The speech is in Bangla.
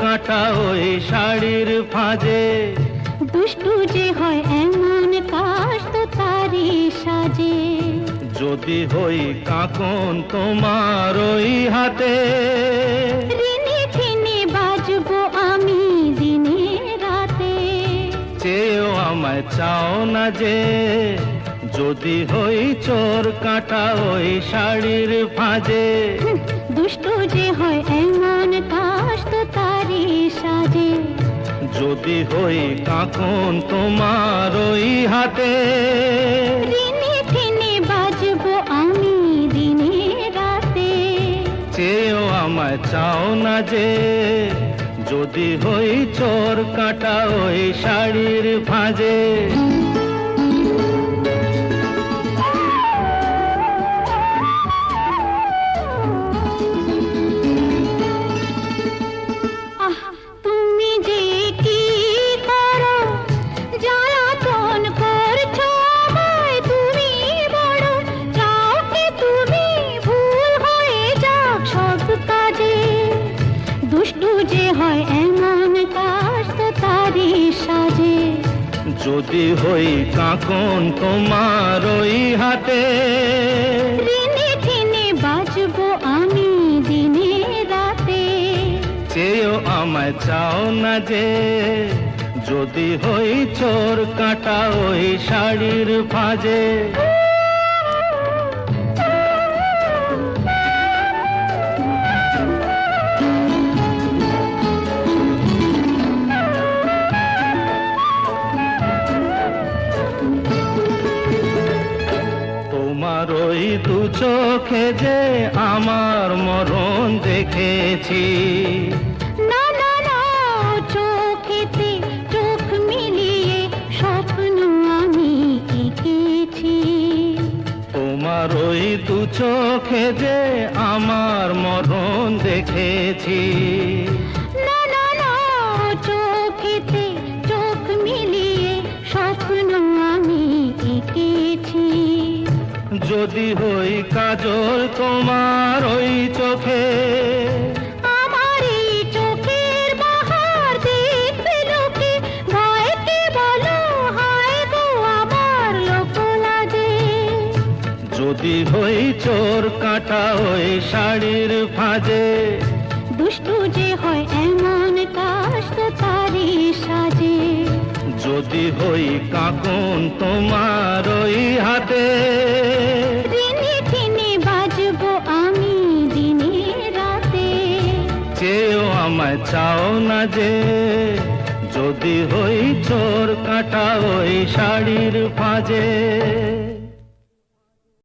কাটা ওই শাড়ির ফাঁজে? দুষ্টু যে হয় এমন কাশ তো তারি সাজে। যদি হই কাকন তোমার ওই হাতে। ঋণে ছিনে বাজবো আমি দিনে রাতে। চেয়েও আমায় চাও না যে যদি হই চোর কাটা ওই শাড়ির ফাঁজে। দুষ্টু যে হয় যদি হই কাকন তোমার ওই হাতে। দিনে দিনে বাজব আমি দিনে রাতে। চেয়েও আমায় চাও না যে যদি হই চোর কাটা ওই শাড়ির ফাঁজে যদি হই কাকন তোমার ওই হাতে। ঋণে ঠেনে বাজব আমি দিনে রাতে। চেয়েও আমায় চাও না যে যদি হই চোর কাটা ওই শাড়ির ফাঁজে। ওই দু চোখে যে আমার মরণ দেখেছি। না না না চোখেতে চোখ মিলিয়ে স্বপ্ন আমি এঁকেছি। তোমার ওই দু চোখে যে আমার মরণ দেখেছি। যদি হই কাজল তোমার ওই চোখে। যদি হই চোর কাটা ওই শাড়ির ফাঁজে। দুষ্টু যে হয় এমন কাশ তারি সাজে। যদি হই কাকুন তোমার ওই হাতে। আমায় চাও না যে যদি হই চোর কাটা ওই শাড়ির ফাঁজে।